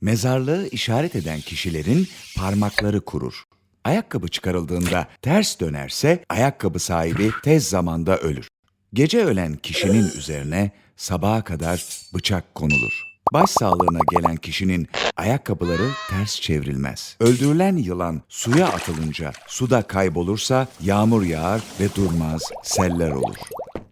Mezarlığı işaret eden kişilerin parmakları kurur. Ayakkabı çıkarıldığında ters dönerse ayakkabı sahibi tez zamanda ölür. Gece ölen kişinin üzerine sabaha kadar bıçak konulur. Başsağlığına gelen kişinin ayakkabıları ters çevrilmez. Öldürülen yılan suya atılınca suda kaybolursa yağmur yağar ve durmaz, seller olur.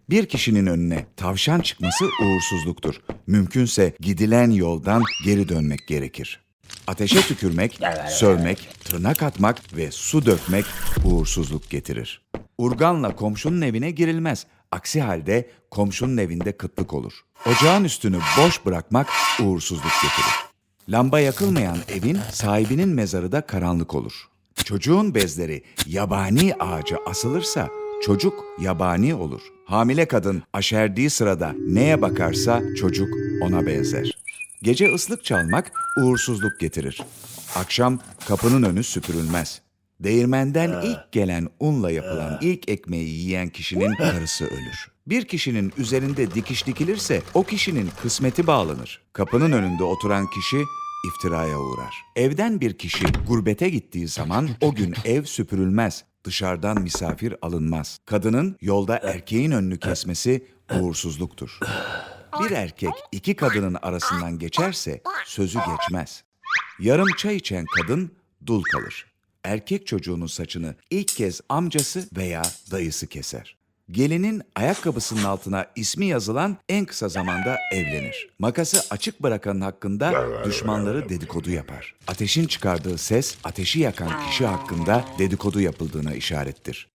Bir kişinin önüne tavşan çıkması uğursuzluktur. Mümkünse gidilen yoldan geri dönmek gerekir. Ateşe tükürmek, sörmek, tırnak atmak ve su dökmek uğursuzluk getirir. Urganla komşunun evine girilmez. Aksi halde komşunun evinde kıtlık olur. Ocağın üstünü boş bırakmak uğursuzluk getirir. Lamba yakılmayan evin sahibinin mezarı da karanlık olur. Çocuğun bezleri yabani ağaca asılırsa çocuk yabani olur. Hamile kadın aşerdiği sırada neye bakarsa çocuk ona benzer. Gece ıslık çalmak uğursuzluk getirir. Akşam kapının önü süpürülmez. Değirmenden ilk gelen unla yapılan ilk ekmeği yiyen kişinin karısı ölür. Bir kişinin üzerinde dikiş dikilirse o kişinin kısmeti bağlanır. Kapının önünde oturan kişi iftiraya uğrar. Evden bir kişi gurbete gittiği zaman o gün ev süpürülmez. Dışarıdan misafir alınmaz. Kadının yolda erkeğin önünü kesmesi uğursuzluktur. Bir erkek iki kadının arasından geçerse sözü geçmez. Yarım çay içen kadın dul kalır. Erkek çocuğunun saçını ilk kez amcası veya dayısı keser. Gelinin ayakkabısının altına ismi yazılan en kısa zamanda evlenir. Makası açık bırakanın hakkında düşmanları dedikodu yapar. Ateşin çıkardığı ses ateşi yakan kişi hakkında dedikodu yapıldığına işarettir.